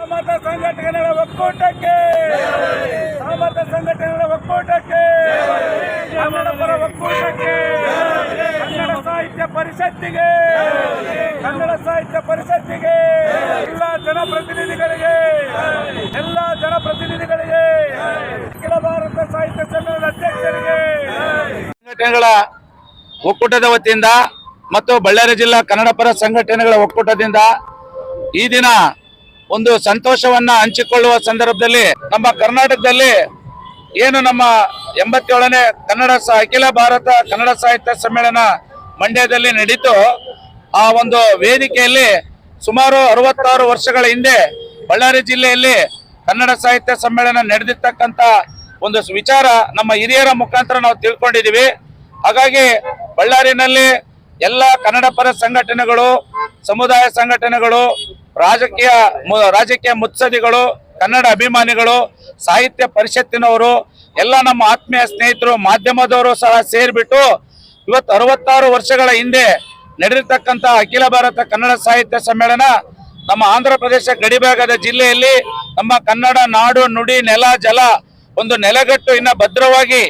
ಸಮರ್ಥ ಸಂಘಟನೆಗಳ ಒಕ್ಕೂಟಕ್ಕೆ. ಸಾಮರ್ಥ್ಯ ಸಂಘಟನೆಗಳ ಒಕ್ಕೂಟಕ್ಕೆ. ಕನ್ನಡಪರ ಒಕ್ಕೂಟಕ್ಕೆ. ಕನ್ನಡ ಸಾಹಿತ್ಯ ಪರಿಷತ್ತಿಗೆ. ಕನ್ನಡ ಸಾಹಿತ್ಯ ಪರಿಷತ್ತಿಗೆ. ಎಲ್ಲ ಜನಪ್ರತಿನಿಧಿಗಳಿಗೆ. ಎಲ್ಲ ಜನಪ್ರತಿನಿಧಿಗಳಿಗೆ. ಅಖಿಲ ಭಾರತ ಸಾಹಿತ್ಯ ಸಮ್ಮೇಳನ ಅಧ್ಯಕ್ಷರಿಗೆ. ಸಂಘಟನೆಗಳ ಒಕ್ಕೂಟದ ವತಿಯಿಂದ ಮತ್ತು ಬಳ್ಳಾರಿ ಜಿಲ್ಲಾ ಕನ್ನಡಪರ ಸಂಘಟನೆಗಳ ಒಕ್ಕೂಟದಿಂದ ಈ ದಿನ ಒಂದು ಸಂತೋಷವನ್ನ ಹಂಚಿಕೊಳ್ಳುವ ಸಂದರ್ಭದಲ್ಲಿ ನಮ್ಮ ಕರ್ನಾಟಕದಲ್ಲಿ ಏನು ನಮ್ಮ ಎಂಬತ್ತೇಳನೇ ಕನ್ನಡ ಅಖಿಲ ಭಾರತ ಕನ್ನಡ ಸಾಹಿತ್ಯ ಸಮ್ಮೇಳನ ಮಂಡ್ಯದಲ್ಲಿ ನಡೀತು. ಆ ಒಂದು ವೇದಿಕೆಯಲ್ಲಿ ಸುಮಾರು ಅರವತ್ತಾರು ವರ್ಷಗಳ ಹಿಂದೆ ಬಳ್ಳಾರಿ ಜಿಲ್ಲೆಯಲ್ಲಿ ಕನ್ನಡ ಸಾಹಿತ್ಯ ಸಮ್ಮೇಳನ ನಡೆದಿರ್ತಕ್ಕಂಥ ಒಂದು ವಿಚಾರ ನಮ್ಮ ಹಿರಿಯರ ಮುಖಾಂತರ ನಾವು ತಿಳ್ಕೊಂಡಿದೀವಿ ಹಾಗಾಗಿ ಬಳ್ಳಾರಿನಲ್ಲಿ ಎಲ್ಲ ಕನ್ನಡ ಪರ ಸಂಘಟನೆಗಳು, ಸಮುದಾಯ ಸಂಘಟನೆಗಳು, ರಾಜಕೀಯ ರಾಜಕೀಯ ಮುತ್ಸದಿಗಳು ಕನ್ನಡ ಅಭಿಮಾನಿಗಳು, ಸಾಹಿತ್ಯ ಪರಿಷತ್ತಿನವರು, ಎಲ್ಲ ನಮ್ಮ ಆತ್ಮೀಯ ಸ್ನೇಹಿತರು, ಮಾಧ್ಯಮದವರು ಸಹ ಸೇರಿಬಿಟ್ಟು ಇವತ್ತು ಅರವತ್ತಾರು ವರ್ಷಗಳ ಹಿಂದೆ ನಡೆದಿರ್ತಕ್ಕಂಥ ಅಖಿಲ ಭಾರತ ಕನ್ನಡ ಸಾಹಿತ್ಯ ಸಮ್ಮೇಳನ ನಮ್ಮ ಆಂಧ್ರ ಪ್ರದೇಶ ಗಡಿಭಾಗದ ಜಿಲ್ಲೆಯಲ್ಲಿ ನಮ್ಮ ಕನ್ನಡ ನಾಡು, ನುಡಿ, ನೆಲ, ಜಲ ಒಂದು ನೆಲೆಗಟ್ಟು ಇನ್ನ ಭದ್ರವಾಗಿ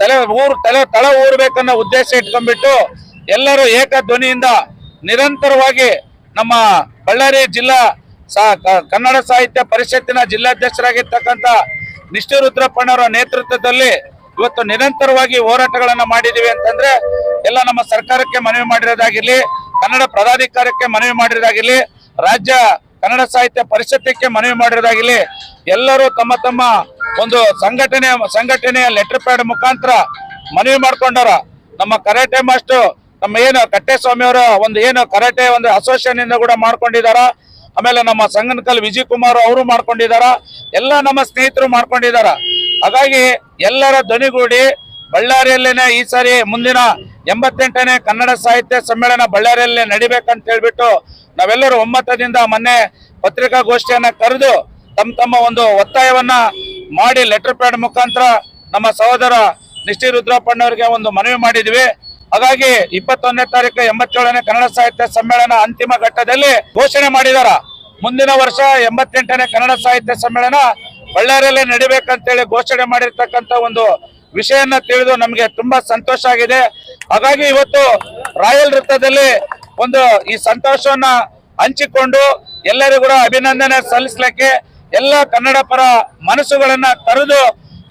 ತಲೆ ಊರು, ತಲೆ, ತಳ ಊರ್ಬೇಕನ್ನೋ ಉದ್ದೇಶ ಇಟ್ಕೊಂಡ್ಬಿಟ್ಟು ಎಲ್ಲರೂ ಏಕ ಧ್ವನಿಯಿಂದ ನಿರಂತರವಾಗಿ ನಮ್ಮ ಬಳ್ಳಾರಿ ಜಿಲ್ಲಾ ಕನ್ನಡ ಸಾಹಿತ್ಯ ಪರಿಷತ್ತಿನ ಜಿಲ್ಲಾಧ್ಯಕ್ಷರಾಗಿರ್ತಕ್ಕಂಥ ನಿಷ್ಠುರುದ್ರಪ್ಪಣ್ಣವರ ನೇತೃತ್ವದಲ್ಲಿ ಇವತ್ತು ನಿರಂತರವಾಗಿ ಹೋರಾಟಗಳನ್ನು ಮಾಡಿದ್ದೀವಿ ಅಂತಂದ್ರೆ ಎಲ್ಲ ನಮ್ಮ ಸರ್ಕಾರಕ್ಕೆ ಮನವಿ ಮಾಡಿರೋದಾಗಿರ್ಲಿ, ಕನ್ನಡ ಪ್ರಾಧಿಕಾರಕ್ಕೆ ಮನವಿ ಮಾಡಿರೋದಾಗಿರ್ಲಿ, ರಾಜ್ಯ ಕನ್ನಡ ಸಾಹಿತ್ಯ ಪರಿಷತ್ತಿಗೆ ಮನವಿ ಮಾಡಿರೋದಾಗಿರ್ಲಿ, ಎಲ್ಲರೂ ತಮ್ಮ ತಮ್ಮ ಒಂದು ಸಂಘಟನೆ, ಸಂಘಟನೆಯ ಲೆಟರ್ ಪ್ಯಾಡ್ ಮುಖಾಂತರ ಮನವಿ ಮಾಡ್ಕೊಂಡಾರ ನಮ್ಮ ಕರಾಟೆ ಮಾಸ್ಟರ್ ನಮ್ಮ ಏನು ಕಟ್ಟೆಸ್ವಾಮಿ ಅವರು ಒಂದು ಏನು ಕರಾಟೆ, ಒಂದು ಅಸೋಸಿಯೇಷನ್ ಇಂದ ಕೂಡ ಮಾಡ್ಕೊಂಡಿದಾರ. ಆಮೇಲೆ ನಮ್ಮ ಸಂಗನಕಲ್ ವಿಜಯ್ ಕುಮಾರ್ ಅವರು ಮಾಡ್ಕೊಂಡಿದಾರ. ಎಲ್ಲ ನಮ್ಮ ಸ್ನೇಹಿತರು ಮಾಡ್ಕೊಂಡಿದಾರ. ಹಾಗಾಗಿ ಎಲ್ಲರ ಧ್ವನಿಗೂಡಿ ಬಳ್ಳಾರಿಯಲ್ಲೇನೆ ಈ ಸಾರಿ ಮುಂದಿನ ಎಂಬತ್ತೆಂಟನೇ ಕನ್ನಡ ಸಾಹಿತ್ಯ ಸಮ್ಮೇಳನ ಬಳ್ಳಾರಿಯಲ್ಲೇ ನಡಿಬೇಕಂತ ಹೇಳ್ಬಿಟ್ಟು ನಾವೆಲ್ಲರೂ ಒಮ್ಮತದಿಂದ ಮೊನ್ನೆ ಪತ್ರಿಕಾಗೋಷ್ಠಿಯನ್ನ ಕರೆದು ತಮ್ಮ ತಮ್ಮ ಒಂದು ಒತ್ತಾಯವನ್ನ ಮಾಡಿ ಲೆಟರ್ ಪ್ಯಾಡ್ ಮುಖಾಂತರ ನಮ್ಮ ಸಹೋದರ ನಿಷ್ಠಿ ರುದ್ರಪ್ಪಣ್ಣವರಿಗೆ ಒಂದು ಮನವಿ ಮಾಡಿದ್ವಿ. ಹಾಗಾಗಿ ಇಪ್ಪತ್ತೊಂದನೇ ತಾರೀಕು ಎಂಬತ್ತೇಳನೇ ಕನ್ನಡ ಸಾಹಿತ್ಯ ಸಮ್ಮೇಳನ ಅಂತಿಮ ಘಟ್ಟದಲ್ಲಿ ಘೋಷಣೆ ಮಾಡಿದಾರ. ಮುಂದಿನ ವರ್ಷ ಎಂಬತ್ತೆಂಟನೇ ಕನ್ನಡ ಸಾಹಿತ್ಯ ಸಮ್ಮೇಳನ ಬಳ್ಳಾರಿಯಲ್ಲಿ ನಡಿಬೇಕಂತೇಳಿ ಘೋಷಣೆ ಮಾಡಿರ್ತಕ್ಕಂಥ ಒಂದು ವಿಷಯನ ತಿಳಿದು ನಮಗೆ ತುಂಬಾ ಸಂತೋಷ ಆಗಿದೆ. ಹಾಗಾಗಿ ಇವತ್ತು ರಾಯಲ್ ವೃತ್ತದಲ್ಲಿ ಒಂದು ಈ ಸಂತೋಷವನ್ನ ಹಂಚಿಕೊಂಡು ಎಲ್ಲರಿಗೂ ಕೂಡ ಅಭಿನಂದನೆ ಸಲ್ಲಿಸ್ಲಿಕ್ಕೆ ಎಲ್ಲ ಕನ್ನಡ ಪರ ಮನಸ್ಸುಗಳನ್ನ ಕರೆದು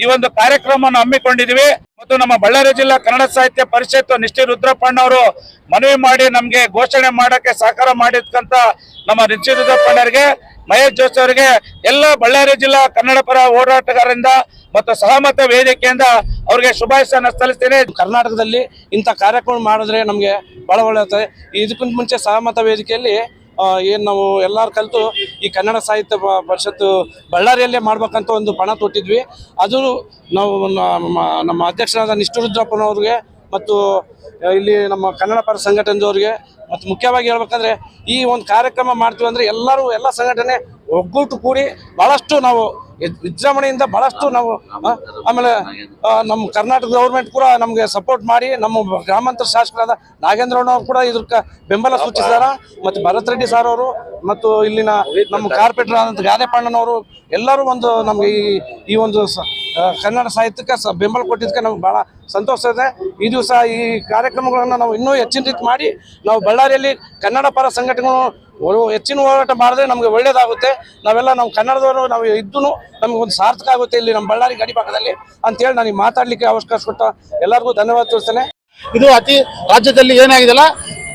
ಈ ಒಂದು ಕಾರ್ಯಕ್ರಮವನ್ನು ಹಮ್ಮಿಕೊಂಡಿದೀವಿ ಮತ್ತು ನಮ್ಮ ಬಳ್ಳಾರಿ ಜಿಲ್ಲಾ ಕನ್ನಡ ಸಾಹಿತ್ಯ ಪರಿಷತ್ ನಿಷ್ಠಿ ರುದ್ರಪ್ಪಣ್ಣ ಅವರು ಮನವಿ ಮಾಡಿ ನಮ್ಗೆ ಘೋಷಣೆ ಮಾಡಕ್ಕೆ ಸಹಕಾರ ಮಾಡಿದಂತ ನಮ್ಮ ನಿಷ್ಠಿ ರುದ್ರಪ್ಪಣ್ಣರಿಗೆ, ಮಹೇಶ್ ಜೋಶಿ ಅವರಿಗೆ, ಎಲ್ಲ ಬಳ್ಳಾರಿ ಜಿಲ್ಲಾ ಕನ್ನಡ ಪರ ಹೋರಾಟಗಾರರಿಂದ ಮತ್ತು ಸಹಮತ ವೇದಿಕೆಯಿಂದ ಅವರಿಗೆ ಶುಭಾಶಯನ ಸಲ್ಲಿಸ್ತೇನೆ. ಕರ್ನಾಟಕದಲ್ಲಿ ಇಂಥ ಕಾರ್ಯಕ್ರಮ ಮಾಡಿದ್ರೆ ನಮಗೆ ಬಹಳ ಒಳ್ಳೆಯದು ಇದಕ್ಕಿಂತ ಮುಂಚೆ ಸಹಮತ ವೇದಿಕೆಯಲ್ಲಿ ಏನು ನಾವು ಎಲ್ಲರೂ ಕಲಿತು ಈ ಕನ್ನಡ ಸಾಹಿತ್ಯ ಪರಿಷತ್ತು ಬಳ್ಳಾರಿಯಲ್ಲೇ ಮಾಡ್ಬೇಕಂತ ಒಂದು ಪಣ ತೊಟ್ಟಿದ್ವಿ. ಅದು ನಾವು ನಮ್ಮ ಅಧ್ಯಕ್ಷರಾದ ನಿಷ್ಠುರುದ್ರಪ್ಪನವ್ರಿಗೆ ಮತ್ತು ಇಲ್ಲಿ ನಮ್ಮ ಕನ್ನಡ ಪರ ಸಂಘಟನೆದವ್ರಿಗೆ ಮತ್ತು ಮುಖ್ಯವಾಗಿ ಹೇಳ್ಬೇಕಂದ್ರೆ ಈ ಒಂದು ಕಾರ್ಯಕ್ರಮ ಮಾಡ್ತೀವಿ ಅಂದರೆ ಎಲ್ಲರೂ ಎಲ್ಲ ಸಂಘಟನೆ ಒಗ್ಗೂಟು ಕೂಡಿ ಭಾಳಷ್ಟು ನಾವು ವಿಜೃಂಭಣೆಯಿಂದ ಬಹಳಷ್ಟು ನಾವು ಆಮೇಲೆ ನಮ್ಮ ಕರ್ನಾಟಕ ಗೌರ್ಮೆಂಟ್ ಕೂಡ ನಮಗೆ ಸಪೋರ್ಟ್ ಮಾಡಿ, ನಮ್ಮ ಗ್ರಾಮಾಂತರ ಶಾಸಕರಾದ ನಾಗೇಂದ್ರನವರು ಕೂಡ ಇದಕ್ಕೆ ಬೆಂಬಲ ಸೂಚಿಸಿದಾರ. ಮತ್ತು ಭರತ್ ರೆಡ್ಡಿ ಸರ್ ಅವರು, ಮತ್ತು ಇಲ್ಲಿನ ನಮ್ಮ ಕಾರ್ಪೊರೇಟರ್ ಆದಂಥ ಗಾದೆಪಣ್ಣನವರು ಎಲ್ಲರೂ ಒಂದು ನಮಗೆ ಈ ಈ ಒಂದು ಕನ್ನಡ ಸಾಹಿತ್ಯಕ್ಕೆ ಬೆಂಬಲ ಕೊಟ್ಟಿದ್ದಕ್ಕೆ ನಮ್ಗೆ ಭಾಳ ಸಂತೋಷ ಇದೆ. ಈ ದಿವಸ ಈ ಕಾರ್ಯಕ್ರಮಗಳನ್ನು ನಾವು ಇನ್ನೂ ಹೆಚ್ಚಿನ ರೀತಿ ಮಾಡಿ, ನಾವು ಬಳ್ಳಾರಿಯಲ್ಲಿ ಕನ್ನಡ ಪರ ಸಂಘಟನೆಗಳು ಹೆಚ್ಚಿನ ಹೋರಾಟ ಮಾಡಿದ್ರೆ ನಮಗೆ ಒಳ್ಳೇದಾಗುತ್ತೆ. ನಾವೆಲ್ಲ ನಾವು ಕನ್ನಡದವರು, ನಾವು ಇದ್ದು ನಮಗೆ ಒಂದು ಸಾರ್ಥಕ ಆಗುತ್ತೆ ಇಲ್ಲಿ ನಮ್ಮ ಬಳ್ಳಾರಿ ಗಡಿ ಭಾಗದಲ್ಲಿ ಅಂತೇಳಿ ನನಗೆ ಮಾತಾಡಲಿಕ್ಕೆ ಅವಕಾಶ ಕೊಟ್ಟ ಎಲ್ಲರಿಗೂ ಧನ್ಯವಾದ ತಿಳಿಸ್ತೇನೆ ಇದು ಅತಿ, ರಾಜ್ಯದಲ್ಲಿ ಏನಾಗಿದೆಲ್ಲ?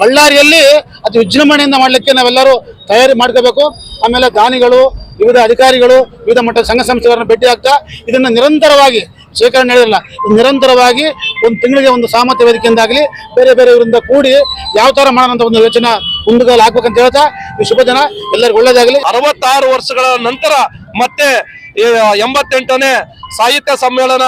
ಬಳ್ಳಾರಿಯಲ್ಲಿ ಅತಿ ವಿಜೃಂಭಣೆಯಿಂದ ಮಾಡಲಿಕ್ಕೆ ನಾವೆಲ್ಲರೂ ತಯಾರಿ ಮಾಡ್ಕೋಬೇಕು. ಆಮೇಲೆ ದಾನಿಗಳು, ವಿವಿಧ ಅಧಿಕಾರಿಗಳು, ವಿವಿಧ ಮಟ್ಟದ ಸಂಘ ಸಂಸ್ಥೆಗಳನ್ನು ಭೇಟಿ ಆಗ್ತಾ ಇದನ್ನ ನಿರಂತರವಾಗಿ ಶೇಖರಣೆ ನಡೆಯಲ್ಲ ನಿರಂತರವಾಗಿ ಒಂದು ತಿಂಗಳಿಗೆ ಒಂದು ಸಾಮರ್ಥ್ಯ ವೇದಿಕೆಯಿಂದಾಗಲಿ ಬೇರೆ ಬೇರೆ ಇವರಿಂದ ಕೂಡಿ ಯಾವ ಥರ ಮಾಡೋಣ ಒಂದು ಯೋಚನೆ ಮುಂದುಗಲ್ಲಿ ಹಾಕ್ಬೇಕಂತ ಹೇಳ್ತಾ ಈ ಶುಭ ಜನ ಎಲ್ಲರಿಗೂ ಒಳ್ಳೇದಾಗಲಿ ಅರವತ್ತಾರು ವರ್ಷಗಳ ನಂತರ ಮತ್ತೆ ಎಂಬತ್ತೆಂಟನೇ ಸಾಹಿತ್ಯ ಸಮ್ಮೇಳನ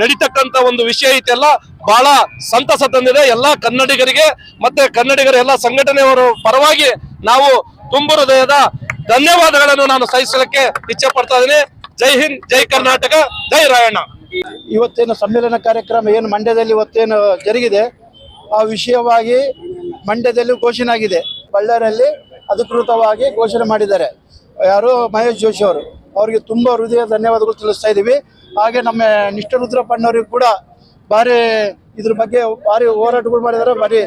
ನಡೀತಕ್ಕಂತ ಒಂದು ವಿಷಯ ಐತೆಲ್ಲ ಬಹಳ ಸಂತಸ ತಂದಿದೆ. ಎಲ್ಲಾ ಕನ್ನಡಿಗರಿಗೆ ಮತ್ತೆ ಕನ್ನಡಿಗರ ಎಲ್ಲ ಸಂಘಟನೆಯವರ ಪರವಾಗಿ ನಾವು ತುಂಬು ಹೃದಯದ ಧನ್ಯವಾದಗಳನ್ನು ನಾನು ಸಹಿಸಲಿಕ್ಕೆ ಇಚ್ಛೆ ಪಡ್ತಾ ಇದ್ದೀನಿ. ಜೈ ಹಿಂದ್, ಜೈ ಕರ್ನಾಟಕ, ಜೈ ರಾಯಣ್ಣ. ಇವತ್ತೇನು ಸಮ್ಮೇಳನ ಕಾರ್ಯಕ್ರಮ ಏನು ಮಂಡ್ಯದಲ್ಲಿ ಇವತ್ತೇನು ಜರುಗಿದೆ, ಆ ವಿಷಯವಾಗಿ ಮಂಡ್ಯದಲ್ಲಿ ಘೋಷಣೆ ಆಗಿದೆ. ಬಳ್ಳಾರಿಯಲ್ಲಿ ಅಧಿಕೃತವಾಗಿ ಘೋಷಣೆ ಮಾಡಿದ್ದಾರೆ. ಯಾರು ಮಹೇಶ್ ಜೋಶಿ ಅವರು. ಅವರಿಗೆ ತುಂಬ ಹೃದಯ ಧನ್ಯವಾದಗಳು ತಿಳಿಸ್ತಾ ಇದ್ದೀವಿ. ಹಾಗೆ ನಮ್ಮ ನಿಷ್ಠ ರುದ್ರಪ್ಪಣ್ಣವ್ರಿಗೆ ಕೂಡ ಭಾರಿ ಇದ್ರ ಬಗ್ಗೆ ಭಾರಿ ಹೋರಾಟಗಳು ಮಾಡಿದ್ದಾರೆ. ಭಾರಿ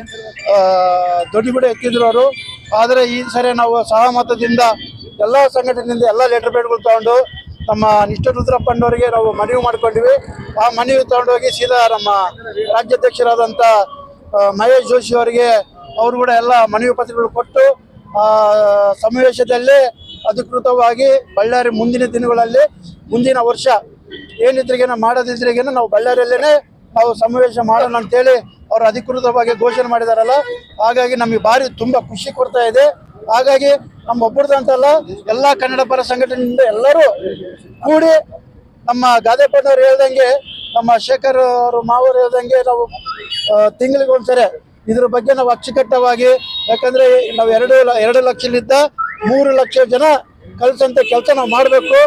ದೊಡ್ಡ ಬಿಡ ಎತ್ತಿದ್ರು ಅವರು. ಆದರೆ ಈ ಸರಿ ನಾವು ಸಹಮತದಿಂದ ಎಲ್ಲ ಸಂಘಟನೆಯಿಂದ ಎಲ್ಲ ಲೆಟರ್ ಬೇಡ್ಗಳು ತಗೊಂಡು ನಮ್ಮ ನಿಷ್ಠ ರುದ್ರಪ್ಪಣ್ಣವರಿಗೆ ನಾವು ಮನವಿ ಮಾಡಿಕೊಂಡಿವಿ. ಆ ಮನವಿ ತಗೊಂಡೋಗಿ ಸೀದಾ ನಮ್ಮ ರಾಜ್ಯಾಧ್ಯಕ್ಷರಾದಂಥ ಮಹೇಶ್ ಜೋಶಿ ಅವರಿಗೆ ಅವರು ಕೂಡ ಎಲ್ಲ ಮನವಿ ಪತ್ರಗಳು ಕೊಟ್ಟು, ಆ, ಸಮಾವೇಶದಲ್ಲಿ ಅಧಿಕೃತವಾಗಿ ಬಳ್ಳಾರಿ ಮುಂದಿನ ದಿನಗಳಲ್ಲಿ, ಮುಂದಿನ ವರ್ಷ ಏನಿದ್ರಿಗೇನ ಮಾಡೋದಿದ್ರಿಗೇನ ನಾವು ಬಳ್ಳಾರಿಯಲ್ಲೇ ನಾವು ಸಮಾವೇಶ ಮಾಡೋಣ ಅಂತೇಳಿ ಅವರು ಅಧಿಕೃತವಾಗಿ ಘೋಷಣೆ ಮಾಡಿದಾರಲ್ಲ. ಹಾಗಾಗಿ ನಮಗೆ ಭಾರಿ ತುಂಬ ಖುಷಿ ಕೊಡ್ತಾ ಇದೆ. ಹಾಗಾಗಿ ನಮ್ಮ ಒಬ್ಬರದ್ದು ಅಂತಲ್ಲ, ಎಲ್ಲ ಕನ್ನಡ ಪರ ಸಂಘಟನೆಯಿಂದ ಎಲ್ಲರೂ ಕೂಡಿ ನಮ್ಮ ಗಾದೆಪ್ಪನವರು ಹೇಳ್ದಂಗೆ, ನಮ್ಮ ಶೇಖರ್ ಅವರು ಮಾವರು ಹೇಳ್ದಂಗೆ ನಾವು ತಿಂಗಳಿಗೆ ಒಂದ್ಸರಿ ಇದ್ರ ಬಗ್ಗೆ ನಾವು ಅಚ್ಚುಕಟ್ಟವಾಗಿ ಯಾಕಂದ್ರೆ ನಾವು ಎರಡು ಎರಡು ಲಕ್ಷಲಿದ್ದ ಮೂರು ಲಕ್ಷ ಜನ ಕಲಿಸಂತ ಕೆಲಸ ನಾವು ಮಾಡಬೇಕು.